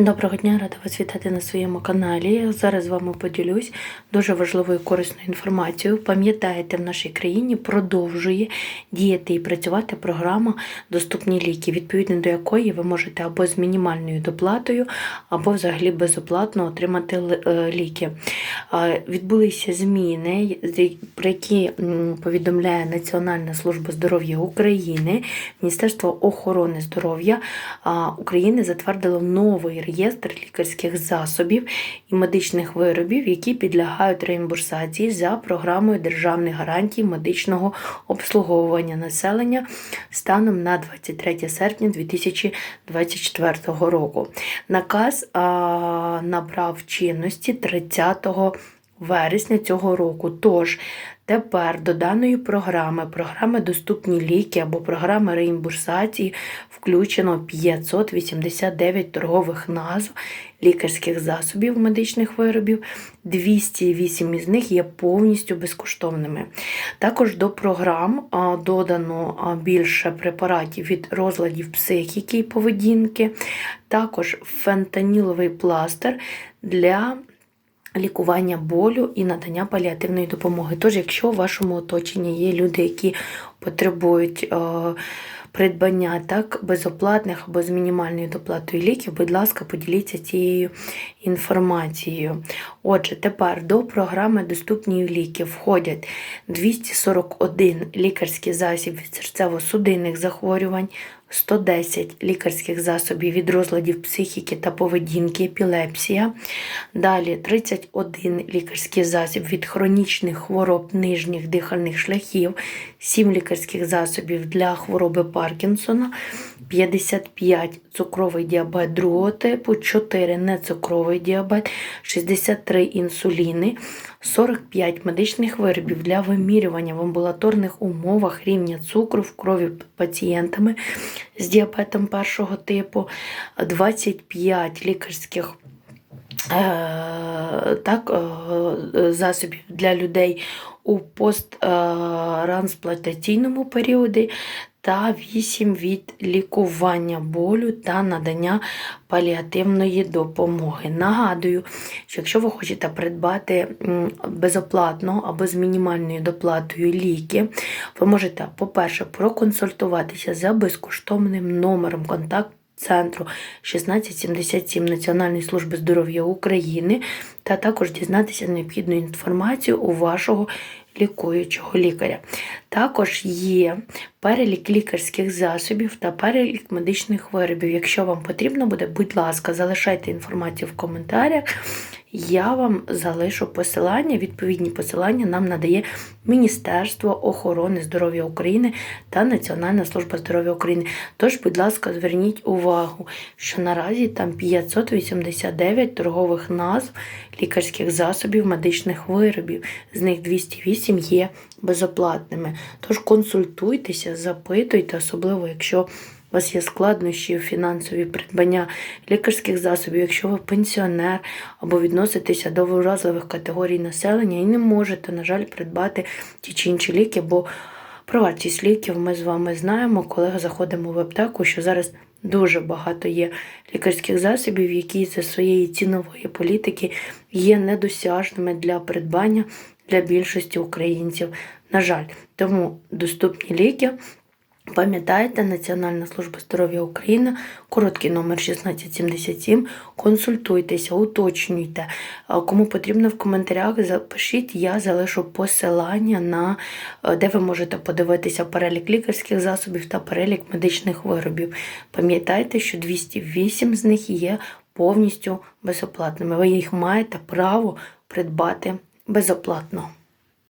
Доброго дня, рада вас вітати на своєму каналі. Зараз з вами поділюсь дуже важливою корисною інформацією. Пам'ятаєте, в нашій країні продовжує діяти і працювати програма Доступні ліки, відповідно до якої ви можете або з мінімальною доплатою, або взагалі безоплатно отримати е, ліки. Відбулися зміни, про які повідомляє Національна служба здоров'я України, Міністерство охорони здоров'я України затвердило новий реєстр лікарських засобів і медичних виробів, які підлягають реімбурсації за програмою державних гарантій медичного обслуговування населення станом на 23 серпня 2024 року. Наказ набрав чинності 30 вересня цього року. Тож тепер до даної програми, програми Доступні ліки або програми реімбурсації включено 589 торгових назв лікарських засобів медичних виробів. 208 із них є повністю безкоштовними. Також до програм додано більше препаратів від розладів психіки і поведінки, також фентаніловий пластир для лікування болю і надання паліативної допомоги. Тож, якщо у вашому оточенні є люди, які потребують е, придбання так безоплатних або з мінімальною доплатою ліків, будь ласка, поділіться цією інформацією. Отже, тепер до програми Доступні ліки входять 241 лікарський засіб від серцево-судинних захворювань, 110 лікарських засобів від розладів психіки та поведінки, епілепсія. Далі 31 лікарський засіб від хронічних хвороб нижніх дихальних шляхів, 7 лікарських засобів для хвороби Паркінсона, 55 цукровий діабет другого типу, 4 нецукровий діабет, 63 інсуліни, 45 медичних виробів для вимірювання в амбулаторних умовах рівня цукру в крові пацієнтами з діабетом першого типу, 25 лікарських е, так, е, засобів для людей у посттранспλантаційному періоді та 8 від лікування болю та надання паліативної допомоги. Нагадую, що якщо ви хочете придбати безоплатно або з мінімальною доплатою ліки, ви можете, по-перше, проконсультуватися за безкоштовним номером контакту центру 1677 Національної служби здоров'я України та також дізнатися необхідну інформацію у вашого лікуючого лікаря. Також є перелік лікарських засобів та перелік медичних виробів. Якщо вам потрібно буде, будь ласка, залишайте інформацію в коментарях. Я вам залишу посилання. Відповідні посилання нам надає Міністерство охорони здоров'я України та Національна служба здоров'я України. Тож, будь ласка, зверніть увагу, що наразі там 589 торгових назв лікарських засобів, медичних виробів. З них 208 є безоплатними. Тож консультуйтеся, запитуйте, особливо якщо у вас є складнощі у фінансові придбання лікарських засобів, якщо ви пенсіонер або відноситеся до вразливих категорій населення і не можете, на жаль, придбати ті чи інші ліки, бо про вартість ліків ми з вами знаємо, коли заходимо в аптеку, що зараз дуже багато є лікарських засобів, які за своєї цінової політики є недосяжними для придбання для більшості українців. На жаль, тому доступні ліки. Пам'ятайте, Національна служба здоров'я України, короткий номер 1677. Консультуйтеся, уточнюйте. Кому потрібно в коментарях, запишіть, я залишу посилання на е, де ви можете подивитися перелік лікарських засобів та перелік медичних виробів. Пам'ятайте, що 208 з них є повністю безоплатними. Ви їх маєте право придбати безоплатно.